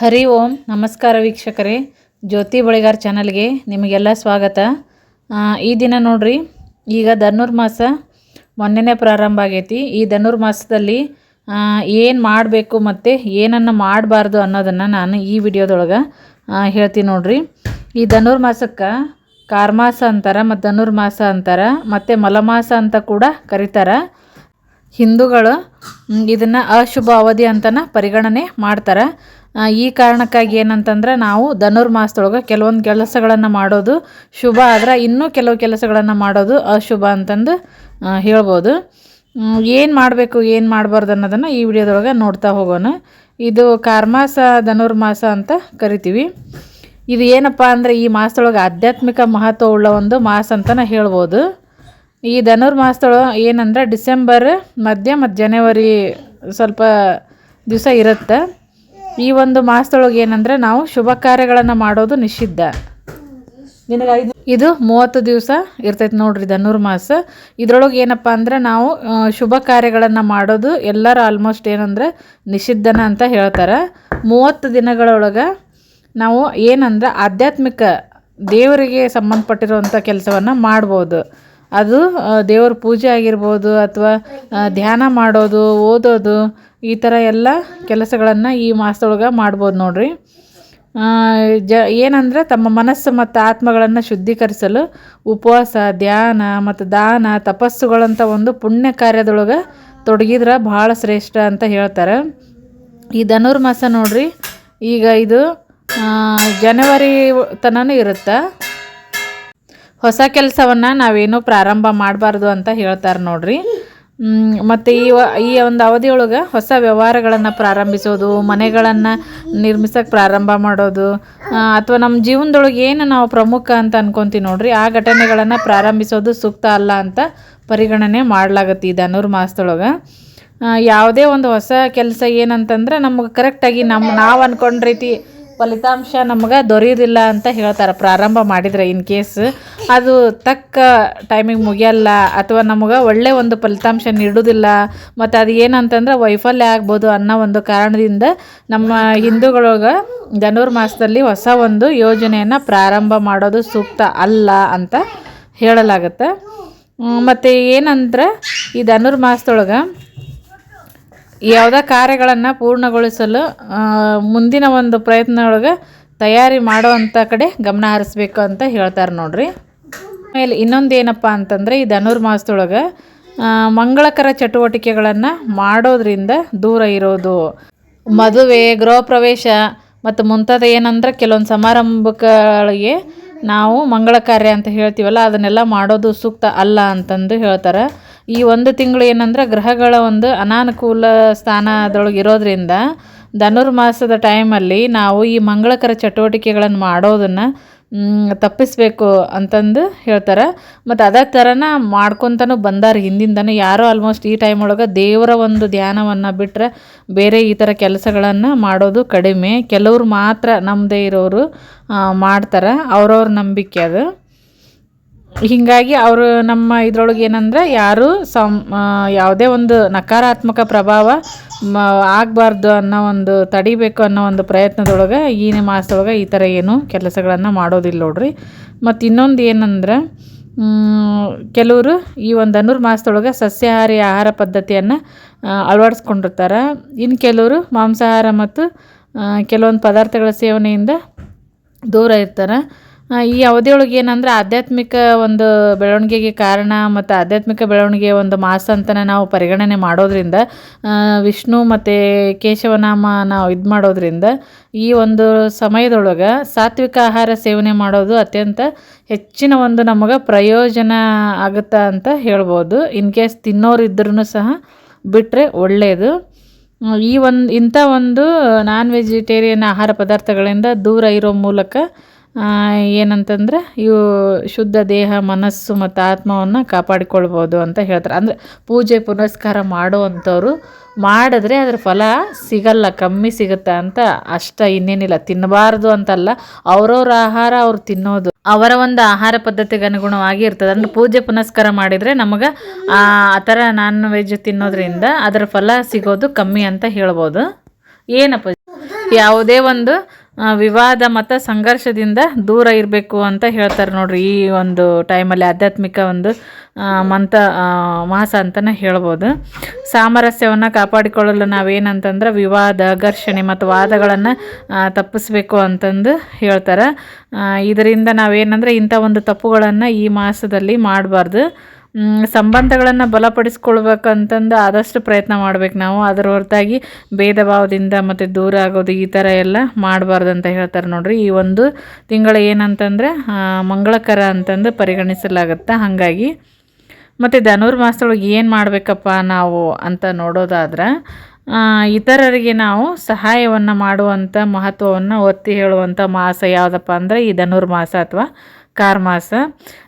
ಹರಿ ಓಂ, ನಮಸ್ಕಾರ ವೀಕ್ಷಕರೇ. ಜ್ಯೋತಿ ಬಳಿಗಾರ್ ಚಾನಲ್ಗೆ ನಿಮಗೆಲ್ಲ ಸ್ವಾಗತ. ಈ ದಿನ ನೋಡ್ರಿ, ಈಗ ಧನುರ್ಮಾಸ ಮೊನ್ನೆನೇ ಪ್ರಾರಂಭ ಆಗೈತಿ. ಈ ಧನುರ್ಮಾಸದಲ್ಲಿ ಏನು ಮಾಡಬೇಕು ಮತ್ತು ಏನನ್ನು ಮಾಡಬಾರ್ದು ಅನ್ನೋದನ್ನು ನಾನು ಈ ವಿಡಿಯೋದೊಳಗೆ ಹೇಳ್ತೀನಿ ನೋಡ್ರಿ. ಈ ಧನುರ್ಮಾಸಕ್ಕೆ ಕಾರ್ಮಾಸ ಅಂತಾರೆ ಮತ್ತು ಧನುರ್ಮಾಸ ಅಂತಾರೆ ಮತ್ತು ಮಲಮಾಸ ಅಂತ ಕೂಡ ಕರೀತಾರೆ. ಹಿಂದೂಗಳು ಇದನ್ನು ಅಶುಭ ಅವಧಿ ಅಂತನ ಪರಿಗಣನೆ ಮಾಡ್ತಾರೆ. ಈ ಕಾರಣಕ್ಕಾಗಿ ಏನಂತಂದ್ರೆ ನಾವು ಧನುರ್ಮಾಸದೊಳಗೆ ಕೆಲವೊಂದು ಕೆಲಸಗಳನ್ನು ಮಾಡೋದು ಶುಭ, ಆದ್ರೆ ಇನ್ನೂ ಕೆಲವು ಕೆಲಸಗಳನ್ನು ಮಾಡೋದು ಅಶುಭ ಅಂತಂದು ಹೇಳ್ಬೋದು. ಏನು ಮಾಡಬೇಕು, ಏನು ಮಾಡಬಾರ್ದು ಅನ್ನೋದನ್ನು ಈ ವಿಡಿಯೋದೊಳಗೆ ನೋಡ್ತಾ ಹೋಗೋಣ. ಇದು ಕಾರ್ಮಾಸ, ಧನುರ್ಮಾಸ ಅಂತ ಕರಿತೀವಿ. ಇದು ಏನಪ್ಪ ಅಂದರೆ ಈ ಮಾಸದೊಳಗೆ ಆಧ್ಯಾತ್ಮಿಕ ಮಹತ್ವ ಉಳ್ಳ ಒಂದು ಮಾಸ ಅಂತಲೇ ಹೇಳ್ಬೋದು. ಈ ಧನುರ್ಮಾಸದೊಳಗೆ ಏನಂದ್ರೆ ಡಿಸೆಂಬರ್ ಮಧ್ಯ ಮತ್ತು ಜನವರಿ ಸ್ವಲ್ಪ ದಿವಸ ಇರುತ್ತೆ. ಈ ಒಂದು ಮಾಸದೊಳಗೆ ಏನಂದ್ರೆ ನಾವು ಶುಭ ಕಾರ್ಯಗಳನ್ನು ಮಾಡೋದು ನಿಷಿದ್ಧ. ಇದು ಮೂವತ್ತು ದಿವಸ ಇರ್ತೈತೆ ನೋಡ್ರಿ ಧನುರ್ಮಾಸ ಇದ್ರೊಳಗೆ ಏನಪ್ಪ ಅಂದ್ರೆ ನಾವು ಶುಭ ಕಾರ್ಯಗಳನ್ನು ಮಾಡೋದು ಎಲ್ಲರೂ ಆಲ್ಮೋಸ್ಟ್ ಏನಂದ್ರೆ ನಿಷಿದ್ಧನ ಅಂತ ಹೇಳ್ತಾರೆ. ಮೂವತ್ತು ದಿನಗಳೊಳಗೆ ನಾವು ಏನಂದ್ರೆ ಆಧ್ಯಾತ್ಮಿಕ ದೇವರಿಗೆ ಸಂಬಂಧಪಟ್ಟಿರುವಂಥ ಕೆಲಸವನ್ನು ಮಾಡ್ಬೋದು. ಅದು ದೇವ್ರ ಪೂಜೆ ಆಗಿರ್ಬೋದು ಅಥವಾ ಧ್ಯಾನ ಮಾಡೋದು, ಓದೋದು ಈ ಥರ ಎಲ್ಲ ಕೆಲಸಗಳನ್ನು ಈ ಮಾಸದೊಳಗೆ ಮಾಡ್ಬೋದು ನೋಡ್ರಿ. ಜ, ಏನಂದ್ರೆ ತಮ್ಮ ಮನಸ್ಸು ಮತ್ತು ಆತ್ಮಗಳನ್ನು ಶುದ್ಧೀಕರಿಸಲು ಉಪವಾಸ, ಧ್ಯಾನ ಮತ್ತು ದಾನ ತಪಸ್ಸುಗಳಂಥ ಒಂದು ಪುಣ್ಯ ಕಾರ್ಯದೊಳಗೆ ತೊಡಗಿದ್ರೆ ಭಾಳ ಶ್ರೇಷ್ಠ ಅಂತ ಹೇಳ್ತಾರೆ. ಈ ಧನುರ್ಮಾಸ ನೋಡ್ರಿ, ಈಗ ಇದು ಜನವರಿ ತನೂ ಇರುತ್ತೆ. ಹೊಸ ಕೆಲಸವನ್ನು ನಾವೇನು ಪ್ರಾರಂಭ ಮಾಡಬಾರ್ದು ಅಂತ ಹೇಳ್ತಾರೆ ನೋಡ್ರಿ. ಮತ್ತು ಈ ಈ ಒಂದು ಅವಧಿಯೊಳಗೆ ಹೊಸ ವ್ಯವಹಾರಗಳನ್ನು ಪ್ರಾರಂಭಿಸೋದು, ಮನೆಗಳನ್ನು ನಿರ್ಮಿಸೋಕೆ ಪ್ರಾರಂಭ ಮಾಡೋದು ಅಥವಾ ನಮ್ಮ ಜೀವನದೊಳಗೆ ಏನು ನಾವು ಪ್ರಮುಖ ಅಂತ ಅನ್ಕೊತೀವಿ ನೋಡ್ರಿ, ಆ ಘಟನೆಗಳನ್ನು ಪ್ರಾರಂಭಿಸೋದು ಸೂಕ್ತ ಅಲ್ಲ ಅಂತ ಪರಿಗಣನೆ ಮಾಡಲಾಗತ್ತೆ ಈ ಧನುರ್ ಮಾಸದೊಳಗೆ. ಯಾವುದೇ ಒಂದು ಹೊಸ ಕೆಲಸ ಏನಂತಂದ್ರೆ ನಮಗೆ ಕರೆಕ್ಟಾಗಿ ನಮ್ಮ ನಾವು ಅಂದ್ಕೊಂಡ ರೀತಿ ಫಲಿತಾಂಶ ನಮ್ಗೆ ದೊರೆಯೋದಿಲ್ಲ ಅಂತ ಹೇಳ್ತಾರೆ. ಪ್ರಾರಂಭ ಮಾಡಿದರೆ ಇನ್ ಕೇಸ್ ಅದು ತಕ್ಕ ಟೈಮಿಗೆ ಮುಗಿಯಲ್ಲ ಅಥವಾ ನಮಗೆ ಒಳ್ಳೆ ಒಂದು ಫಲಿತಾಂಶ ನೀಡೋದಿಲ್ಲ. ಮತ್ತು ಅದು ಏನಂತಂದ್ರೆ ವೈಫಲ್ಯ ಆಗ್ಬೋದು ಅನ್ನೋ ಒಂದು ಕಾರಣದಿಂದ ನಮ್ಮ ಹಿಂದೂಗಳೊಳಗೆ ಧನುರ್ಮಾಸದಲ್ಲಿ ಹೊಸ ಒಂದು ಯೋಜನೆಯನ್ನು ಪ್ರಾರಂಭ ಮಾಡೋದು ಸೂಕ್ತ ಅಲ್ಲ ಅಂತ ಹೇಳಲಾಗುತ್ತೆ. ಮತ್ತು ಏನಂದ್ರೆ ಈ ಧನುರ್ಮಾಸದೊಳಗೆ ಯಾವುದೇ ಕಾರ್ಯಗಳನ್ನು ಪೂರ್ಣಗೊಳಿಸಲು ಮುಂದಿನ ಒಂದು ಪ್ರಯತ್ನದೊಳಗೆ ತಯಾರಿ ಮಾಡುವಂಥ ಕಡೆ ಗಮನ ಹರಿಸ್ಬೇಕು ಅಂತ ಹೇಳ್ತಾರೆ ನೋಡ್ರಿ. ಆಮೇಲೆ ಇನ್ನೊಂದು ಏನಪ್ಪ ಅಂತಂದರೆ ಈ ಧನುರ್ಮಾಸದೊಳಗೆ ಮಂಗಳಕರ ಚಟುವಟಿಕೆಗಳನ್ನು ಮಾಡೋದ್ರಿಂದ ದೂರ ಇರೋದು. ಮದುವೆ ಗೃಹ ಪ್ರವೇಶ ಮತ್ತು ಮುಂತಾದ ಏನಂದ್ರೆ ಕೆಲವೊಂದು ಸಮಾರಂಭಗಳಿಗೆ ನಾವು ಮಂಗಳ ಕಾರ್ಯ ಅಂತ ಹೇಳ್ತೀವಲ್ಲ, ಅದನ್ನೆಲ್ಲ ಮಾಡೋದು ಸೂಕ್ತ ಅಲ್ಲ ಅಂತಂದು ಹೇಳ್ತಾರೆ. ಈ ಒಂದು ತಿಂಗಳು ಏನಂದ್ರೆ ಗ್ರಹಗಳ ಒಂದು ಅನಾನುಕೂಲ ಸ್ಥಾನದೊಳಗೆ ಇರೋದ್ರಿಂದ ಧನುರ್ಮಾಸದ ಟೈಮಲ್ಲಿ ನಾವು ಈ ಮಂಗಳಕರ ಚಟುವಟಿಕೆಗಳನ್ನು ಮಾಡೋದನ್ನು ತಪ್ಪಿಸಬೇಕು ಅಂತಂದು ಹೇಳ್ತಾರೆ. ಮತ್ತು ಅದೇ ಥರನ ಮಾಡ್ಕೊತಾನು ಬಂದಾರ ಹಿಂದಿಂದನೂ. ಯಾರೋ ಆಲ್ಮೋಸ್ಟ್ ಈ ಟೈಮ್ ಒಳಗೆ ದೇವರ ಒಂದು ಧ್ಯಾನವನ್ನು ಬಿಟ್ಟರೆ ಬೇರೆ ಈ ಥರ ಕೆಲಸಗಳನ್ನು ಮಾಡೋದು ಕಡಿಮೆ. ಕೆಲವರು ಮಾತ್ರ ನಮ್ಮದೇ ಇರೋರು ಮಾಡ್ತಾರೆ. ಅವ್ರವ್ರ ನಂಬಿಕೆ ಅದು. ಹೀಗಾಗಿ ಅವರು ನಮ್ಮ ಇದ್ರೊಳಗೆ ಏನಂದ್ರೆ ಯಾರು ಸಂ ಯಾವುದೇ ಒಂದು ನಕಾರಾತ್ಮಕ ಪ್ರಭಾವ ಆಗಬಾರ್ದು ಅನ್ನೋ ಒಂದು ತಡಿಬೇಕು ಅನ್ನೋ ಒಂದು ಪ್ರಯತ್ನದೊಳಗೆ ಈ ಮಾಸದೊಳಗೆ ಈ ಥರ ಏನು ಕೆಲಸಗಳನ್ನು ಮಾಡೋದಿಲ್ಲ ನೋಡ್ರಿ. ಮತ್ತು ಇನ್ನೊಂದು ಏನಂದ್ರೆ ಕೆಲವರು ಈ ಒಂದು ಧನುರ್ಮಾಸದೊಳಗೆ ಸಸ್ಯಾಹಾರಿ ಆಹಾರ ಪದ್ಧತಿಯನ್ನು ಅಳವಡಿಸ್ಕೊಂಡಿರ್ತಾರೆ. ಇನ್ನು ಕೆಲವರು ಮಾಂಸಾಹಾರ ಮತ್ತು ಕೆಲವೊಂದು ಪದಾರ್ಥಗಳ ಸೇವನೆಯಿಂದ ದೂರ ಇರ್ತಾರೆ. ಈ ಅವಧಿಯೊಳಗೆ ಏನಂದ್ರೆ ಆಧ್ಯಾತ್ಮಿಕ ಒಂದು ಬೆಳವಣಿಗೆಗೆ ಕಾರಣ ಮತ್ತು ಆಧ್ಯಾತ್ಮಿಕ ಬೆಳವಣಿಗೆ ಒಂದು ಮಾಸ ಅಂತಲೇ ನಾವು ಪರಿಗಣನೆ ಮಾಡೋದ್ರಿಂದ ವಿಷ್ಣು ಮತ್ತು ಕೇಶವನಾಮ ನಾವು ಇದು ಮಾಡೋದ್ರಿಂದ ಈ ಒಂದು ಸಮಯದೊಳಗೆ ಸಾತ್ವಿಕ ಆಹಾರ ಸೇವನೆ ಮಾಡೋದು ಅತ್ಯಂತ ಹೆಚ್ಚಿನ ಒಂದು ನಮಗೆ ಪ್ರಯೋಜನ ಆಗುತ್ತಾ ಅಂತ ಹೇಳ್ಬೋದು. ಇನ್ ಕೇಸ್ ತಿನ್ನೋರು ಇದ್ರೂ ಸಹ ಬಿಟ್ಟರೆ ಒಳ್ಳೆಯದು ಈ ಒಂದು ಇಂಥ ಒಂದು ನಾನ್ ವೆಜಿಟೇರಿಯನ್ ಆಹಾರ ಪದಾರ್ಥಗಳಿಂದ ದೂರ ಇರೋ ಮೂಲಕ ಏನಂತಂದ್ರೆ ಇವು ಶುದ್ಧ ದೇಹ, ಮನಸ್ಸು ಮತ್ತು ಆತ್ಮವನ್ನು ಕಾಪಾಡಿಕೊಳ್ಬೋದು ಅಂತ ಹೇಳ್ತಾರೆ. ಅಂದರೆ ಪೂಜೆ ಪುನಸ್ಕಾರ ಮಾಡುವಂಥವ್ರು ಮಾಡಿದ್ರೆ ಅದ್ರ ಫಲ ಸಿಗಲ್ಲ, ಕಮ್ಮಿ ಸಿಗುತ್ತೆ ಅಂತ ಅಷ್ಟ ಇನ್ನೇನಿಲ್ಲ. ತಿನ್ನಬಾರ್ದು ಅಂತಲ್ಲ, ಅವರವ್ರ ಆಹಾರ ಅವ್ರು ತಿನ್ನೋದು. ಅವರ ಒಂದು ಆಹಾರ ಪದ್ಧತಿಗೆ ಅನುಗುಣವಾಗಿ ಇರ್ತದೆ. ಅಂದ್ರೆ ಪೂಜೆ ಪುನಸ್ಕಾರ ಮಾಡಿದರೆ ನಮಗೆ ಆ ಥರ ನಾನ್ ವೆಜ್ ತಿನ್ನೋದ್ರಿಂದ ಅದರ ಫಲ ಸಿಗೋದು ಕಮ್ಮಿ ಅಂತ ಹೇಳ್ಬೋದು. ಏನಪ್ಪ? ಯಾವುದೇ ಒಂದು ವಿವಾದ ಮತ್ತು ಸಂಘರ್ಷದಿಂದ ದೂರ ಇರಬೇಕು ಅಂತ ಹೇಳ್ತಾರೆ ನೋಡ್ರಿ. ಈ ಒಂದು ಟೈಮಲ್ಲಿ ಆಧ್ಯಾತ್ಮಿಕ ಒಂದು ಮಂತ ಮಾಸ ಅಂತಲೇ ಹೇಳ್ಬೋದು. ಸಾಮರಸ್ಯವನ್ನು ಕಾಪಾಡಿಕೊಳ್ಳಲು ನಾವೇನಂತಂದ್ರೆ ವಿವಾದ, ಘರ್ಷಣೆ ಮತ್ತು ವಾದಗಳನ್ನು ತಪ್ಪಿಸ್ಬೇಕು ಅಂತಂದು ಹೇಳ್ತಾರೆ. ಇದರಿಂದ ನಾವೇನಂದ್ರೆ ಇಂಥ ಒಂದು ತಪ್ಪುಗಳನ್ನು ಈ ಮಾಸದಲ್ಲಿ ಮಾಡಬಾರ್ದು. ಸಂಬಂಧಗಳನ್ನು ಬಲಪಡಿಸ್ಕೊಳ್ಬೇಕಂತಂದು ಆದಷ್ಟು ಪ್ರಯತ್ನ ಮಾಡ್ಬೇಕು ನಾವು. ಅದರ ಹೊರತಾಗಿ ಭೇದ ಭಾವದಿಂದ ಮತ್ತು ದೂರ ಆಗೋದು ಈ ಥರ ಎಲ್ಲ ಮಾಡಬಾರ್ದು ಅಂತ ಹೇಳ್ತಾರೆ ನೋಡ್ರಿ. ಈ ಒಂದು ತಿಂಗಳು ಏನಂತಂದರೆ ಮಂಗಳಕರ ಅಂತಂದು ಪರಿಗಣಿಸಲಾಗುತ್ತೆ ಹಾಗಾಗಿ. ಮತ್ತು ಧನುರ್ಮಾಸದೊಳಗೆ ಏನು ಮಾಡಬೇಕಪ್ಪ ನಾವು ಅಂತ ನೋಡೋದಾದ್ರೆ ಇತರರಿಗೆ ನಾವು ಸಹಾಯವನ್ನು ಮಾಡುವಂಥ ಮಹತ್ವವನ್ನು ಒತ್ತಿ ಹೇಳುವಂಥ ಮಾಸ ಯಾವುದಪ್ಪ ಅಂದರೆ ಈ ಧನುರ್ಮಾಸ ಅಥವಾ ಕಾರ್ಮಾಸ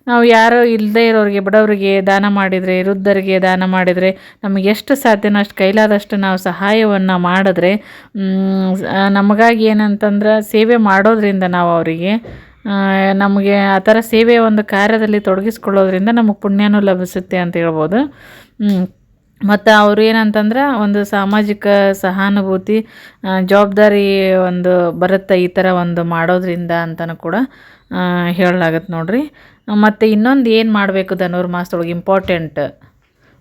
ನಾವು ಯಾರೋ ಇಲ್ಲದೇ ಇರೋರಿಗೆ, ಬಡವರಿಗೆ ದಾನ ಮಾಡಿದರೆ, ವೃದ್ಧರಿಗೆ ದಾನ ಮಾಡಿದರೆ ನಮಗೆ ಎಷ್ಟು ಸಾಧ್ಯನೋ ಅಷ್ಟು ಕೈಲಾದಷ್ಟು ನಾವು ಸಹಾಯವನ್ನು ಮಾಡಿದ್ರೆ ನಮಗಾಗಿ ಏನಂತಂದ್ರೆ ಸೇವೆ ಮಾಡೋದ್ರಿಂದ ನಾವು ಅವರಿಗೆ ನಮಗೆ ಆ ಥರ ಸೇವೆಯ ಒಂದು ಕಾರ್ಯದಲ್ಲಿ ತೊಡಗಿಸ್ಕೊಳ್ಳೋದ್ರಿಂದ ನಮಗೆ ಪುಣ್ಯನೂ ಲಭಿಸುತ್ತೆ ಅಂತ ಹೇಳ್ಬೋದು. ಮತ್ತು ಅವ್ರು ಏನಂತಂದ್ರೆ ಒಂದು ಸಾಮಾಜಿಕ ಸಹಾನುಭೂತಿ ಜವಾಬ್ದಾರಿ ಒಂದು ಬರುತ್ತೆ ಈ ಥರ ಒಂದು ಮಾಡೋದ್ರಿಂದ ಅಂತಲೂ ಕೂಡ ಹೇಳಲಾಗತ್ತೆ ನೋಡಿರಿ. ಮತ್ತು ಇನ್ನೊಂದು ಏನು ಮಾಡಬೇಕು ಧನುರ್ಮಾಸದೊಳಗೆ ಇಂಪಾರ್ಟೆಂಟ್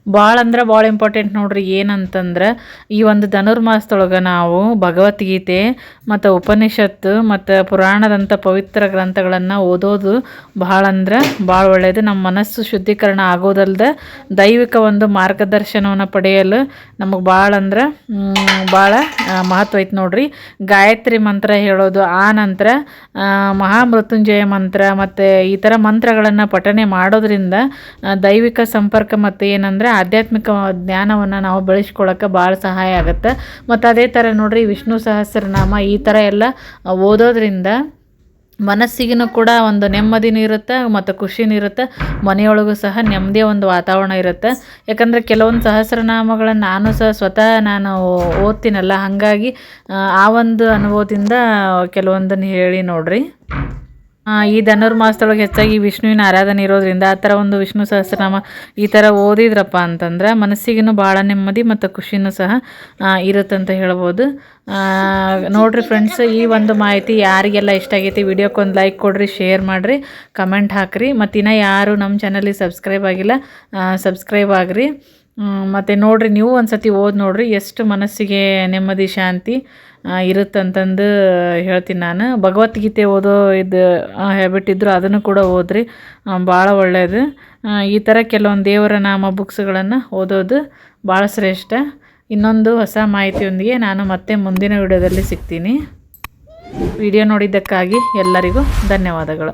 ಭಾಳ ಅಂದ್ರೆ ಭಾಳ ಇಂಪಾರ್ಟೆಂಟ್ ನೋಡ್ರಿ ಏನಂತಂದ್ರೆ ಈ ಒಂದು ಧನುರ್ಮಾಸದೊಳಗೆ ನಾವು ಭಗವದ್ಗೀತೆ ಮತ್ತು ಉಪನಿಷತ್ತು ಮತ್ತು ಪುರಾಣದಂಥ ಪವಿತ್ರ ಗ್ರಂಥಗಳನ್ನು ಓದೋದು ಭಾಳ ಅಂದ್ರೆ ಭಾಳ ಒಳ್ಳೆಯದು ನಮ್ಮ ಮನಸ್ಸು ಶುದ್ಧೀಕರಣ ಆಗೋದಲ್ಲದೆ ದೈವಿಕ ಒಂದು ಮಾರ್ಗದರ್ಶನವನ್ನು ಪಡೆಯಲು ನಮಗೆ ಭಾಳ ಅಂದ್ರೆ ಭಾಳ ಮಹತ್ವ ಐತೆ ನೋಡ್ರಿ. ಗಾಯತ್ರಿ ಮಂತ್ರ ಹೇಳೋದು, ಆ ನಂತರ ಮಹಾಮೃತ್ಯುಂಜಯ ಮಂತ್ರ ಮತ್ತು ಈ ಥರ ಮಂತ್ರಗಳನ್ನು ಪಠನೆ ಮಾಡೋದ್ರಿಂದ ದೈವಿಕ ಸಂಪರ್ಕ ಮತ್ತು ಏನಂದ್ರೆ ಆಧ್ಯಾತ್ಮಿಕ ಜ್ಞಾನವನ್ನು ನಾವು ಬೆಳೆಸ್ಕೊಳ್ಳೋಕೆ ಭಾಳ ಸಹಾಯ ಆಗುತ್ತೆ. ಮತ್ತು ಅದೇ ಥರ ನೋಡಿರಿ ವಿಷ್ಣು ಸಹಸ್ರನಾಮ ಈ ಥರ ಎಲ್ಲ ಓದೋದ್ರಿಂದ ಮನಸ್ಸಿಗೂ ಕೂಡ ಒಂದು ನೆಮ್ಮದಿನೂ ಇರುತ್ತೆ ಮತ್ತು ಖುಷಿನೂ ಇರುತ್ತೆ. ಮನೆಯೊಳಗೂ ಸಹ ನೆಮ್ಮದಿಯ ಒಂದು ವಾತಾವರಣ ಇರುತ್ತೆ. ಯಾಕಂದರೆ ಕೆಲವೊಂದು ಸಹಸ್ರನಾಮಗಳನ್ನು ನಾನು ಸಹ ಸ್ವತಃ ನಾನು ಓದ್ತೀನಲ್ಲ ಹಾಗಾಗಿ ಆ, ಒಂದು ಅನುಭವದಿಂದ ಕೆಲವೊಂದನ್ನು ಹೇಳಿ ನೋಡ್ರಿ. ಈ ಧನುರ್ಮಾಸದೊಳಗೆ ಹೆಚ್ಚಾಗಿ ವಿಷ್ಣುವಿನ ಆರಾಧನೆ ಇರೋದ್ರಿಂದ ಆ ಥರ ಒಂದು ವಿಷ್ಣು ಸಹಸ್ರನಾಮ ಈ ಥರ ಓದಿದ್ರಪ್ಪ ಅಂತಂದ್ರೆ ಮನಸ್ಸಿಗೂ ಭಾಳ ನೆಮ್ಮದಿ ಮತ್ತು ಖುಷಿನೂ ಸಹ ಇರುತ್ತೆ ಇರುತ್ತಂತ ಹೇಳ್ಬೋದು. ನೋಡಿರಿ ಫ್ರೆಂಡ್ಸ್ ಈ ಒಂದು ಮಾಹಿತಿ ಯಾರಿಗೆಲ್ಲ ಇಷ್ಟ ಆಗೈತಿ ವಿಡಿಯೋಕ್ಕೊಂದು ಲೈಕ್ ಕೊಡ್ರಿ ಶೇರ್ ಮಾಡಿರಿ ಕಮೆಂಟ್ ಹಾಕ್ರಿ. ಮತ್ತು ಇನ್ನೂ ಯಾರು ನಮ್ಮ ಚಾನಲಿಗೆ ಸಬ್ಸ್ಕ್ರೈಬ್ ಆಗಿಲ್ಲ ಸಬ್ಸ್ಕ್ರೈಬ್ ಆಗ್ರಿ. ಮತ್ತು ನೋಡ್ರಿ, ನೀವು ಒಂದು ಸತಿ ಓದಿ ನೋಡ್ರಿ, ಎಷ್ಟು ಮನಸ್ಸಿಗೆ ನೆಮ್ಮದಿ, ಶಾಂತಿ ಇರುತ್ತಂತಂದು ಹೇಳ್ತೀನಿ ನಾನು. ಭಗವದ್ಗೀತೆ ಓದೋ ಇದು ಹ್ಯಾಬಿಟ್ ಇದ್ದರೂ ಅದನ್ನು ಕೂಡ ಓದ್ರಿ. ಭಾಳ ಒಳ್ಳೆಯದು ಈ ಥರ ಕೆಲವೊಂದು ದೇವರ ನಾಮ ಬುಕ್ಸ್ಗಳನ್ನು ಓದೋದು ಭಾಳ ಶ್ರೇಷ್ಠ. ಇನ್ನೊಂದು ಹೊಸ ಮಾಹಿತಿಯೊಂದಿಗೆ ನಾನು ಮತ್ತೆ ಮುಂದಿನ ವಿಡಿಯೋದಲ್ಲಿ ಸಿಗ್ತೀನಿ. ವಿಡಿಯೋ ನೋಡಿದ್ದಕ್ಕಾಗಿ ಎಲ್ಲರಿಗೂ ಧನ್ಯವಾದಗಳು.